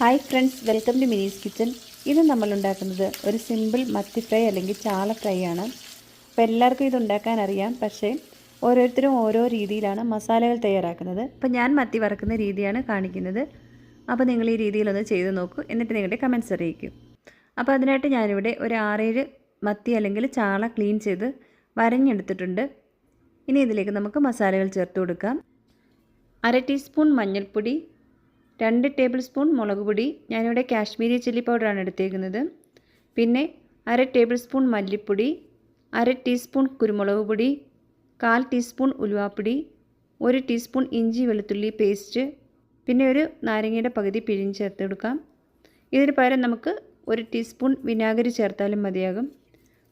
Hi friends welcome to Mini's kitchen ഇത് നമ്മൾ ഉണ്ടാക്കുന്നത് ഒരു സിമ്പിൾ മത്തി ഫ്രൈ അല്ലെങ്കിൽ ചാള ഫ്രൈ ആണ്. അപ്പോൾ എല്ലാവർക്കും ഇത് ഉണ്ടാക്കാൻ അറിയാം. പക്ഷേ ഓരോരുത്തരും ഓരോ രീതിയിലാണ് മസാലകൾ തയ്യാറാക്കുന്നത്. അപ്പോൾ ഞാൻ മത്തി വറക്കുന്ന രീതിയാണ് കാണിക്കുന്നത്. അപ്പോൾ നിങ്ങൾ ഈ രീതിയിലൊന്ന് ചെയ്ത് നോക്കൂ. എന്നിട്ട് നിങ്ങളുടെ കമൻസ് അറിയിക്കും. അപ്പോൾ അതിനായിട്ട് ഞാനിവിടെ ഒരു ആറേഴ് മത്തി അല്ലെങ്കിൽ ചാള ക്ലീൻ ചെയ്ത് വരഞ്ഞെടുത്തിട്ടുണ്ട്. ഇനി ഇതിലേക്ക് നമുക്ക് മസാലകൾ ചേർത്ത് കൊടുക്കാം. അര ടീസ്പൂൺ മഞ്ഞൾപ്പൊടി രണ്ട് ടേബിൾ സ്പൂൺ മുളക് പൊടി. ഞാനിവിടെ കാശ്മീരി ചില്ലി പൗഡറാണ് എടുത്തേക്കുന്നത്. പിന്നെ അര ടേബിൾ സ്പൂൺ മല്ലിപ്പൊടി അര ടീസ്പൂൺ കുരുമുളക് പൊടി കാൽ ടീസ്പൂൺ ഉലുവാപ്പൊടി ഒരു ടീസ്പൂൺ ഇഞ്ചി വെളുത്തുള്ളി പേസ്റ്റ് പിന്നെ ഒരു നാരങ്ങയുടെ പകുതി പിഴിഞ്ഞ് ചേർത്ത് കൊടുക്കാം. ഇതിന് പകരം നമുക്ക് ഒരു ടീസ്പൂൺ വിനാഗിരി ചേർത്താലും മതിയാകും.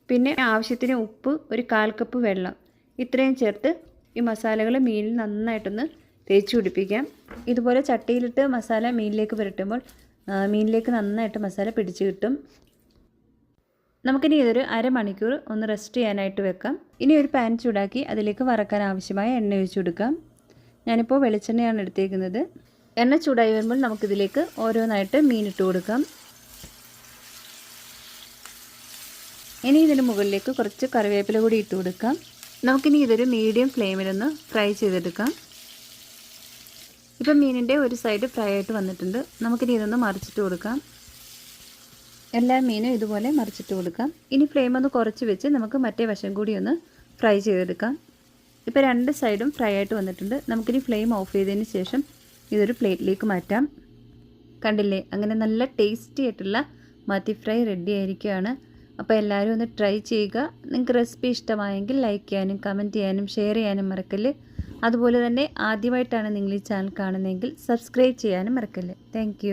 പിന്നെ ആവശ്യത്തിന് ഉപ്പ് ഒരു കാൽ കപ്പ് വെള്ളം. ഇത്രയും ചേർത്ത് ഈ മസാലകൾ മീനിൽ നന്നായിട്ടൊന്ന് തേച്ച് പിടിപ്പിക്കാം. ഇതുപോലെ ചട്ടിയിലിട്ട് മസാല മീനിലേക്ക് പുരട്ടുമ്പോൾ മീനിലേക്ക് നന്നായിട്ട് മസാല പിടിച്ച് കിട്ടും. നമുക്കിനി ഇതൊരു അരമണിക്കൂർ ഒന്ന് റെസ്റ്റ് ചെയ്യാനായിട്ട് വെക്കാം. ഇനി ഒരു പാൻ ചൂടാക്കി അതിലേക്ക് വറക്കാൻ ആവശ്യമായ എണ്ണ ഒഴിച്ചു കൊടുക്കാം. ഞാനിപ്പോൾ വെളിച്ചെണ്ണയാണ് എടുത്തേക്കുന്നത്. എണ്ണ ചൂടായി വരുമ്പോൾ നമുക്കിതിലേക്ക് ഓരോന്നായിട്ട് മീൻ ഇട്ട് കൊടുക്കാം. ഇനി ഇതിന് മുകളിലേക്ക് കുറച്ച് കറിവേപ്പില കൂടി ഇട്ട് കൊടുക്കാം. നമുക്കിനി ഇതൊരു മീഡിയം ഫ്ലെയിമിലൊന്ന് ഫ്രൈ ചെയ്തെടുക്കാം. ഇപ്പം മീനിന്റെ ഒരു സൈഡ് ഫ്രൈ ആയിട്ട് വന്നിട്ടുണ്ട്. നമുക്കിനി ഇതൊന്ന് മറിച്ചിട്ട് കൊടുക്കാം. എല്ലാ മീനും ഇതുപോലെ മറിച്ചിട്ട് കൊടുക്കാം. ഇനി ഫ്ലെയിം ഒന്ന് കുറച്ച് വെച്ച് നമുക്ക് മറ്റേ വശം കൂടി ഒന്ന് ഫ്രൈ ചെയ്തെടുക്കാം. ഇപ്പോൾ രണ്ട് സൈഡും ഫ്രൈ ആയിട്ട് വന്നിട്ടുണ്ട്. നമുക്കിനി ഫ്ലെയിം ഓഫ് ചെയ്തതിന് ശേഷം ഇതൊരു പ്ലേറ്റിലേക്ക് മാറ്റാം. കണ്ടില്ലേ? അങ്ങനെ നല്ല ടേസ്റ്റി ആയിട്ടുള്ള മത്തി ഫ്രൈ റെഡി ആയിരിക്കുകയാണ്. അപ്പോൾ എല്ലാവരും ഒന്ന് ട്രൈ ചെയ്യുക. നിങ്ങൾക്ക് റെസിപ്പി ഇഷ്ടമായെങ്കിൽ ലൈക്ക് ചെയ്യാനും കമന്റ് ചെയ്യാനും ഷെയർ ചെയ്യാനും മറക്കല്ല്. അതുപോലെ തന്നെ ആദ്യമായിട്ടാണ് നിങ്ങൾ ഈ ചാനൽ കാണുന്നതെങ്കിൽ സബ്സ്ക്രൈബ് ചെയ്യാനും മറക്കല്ലേ. താങ്ക്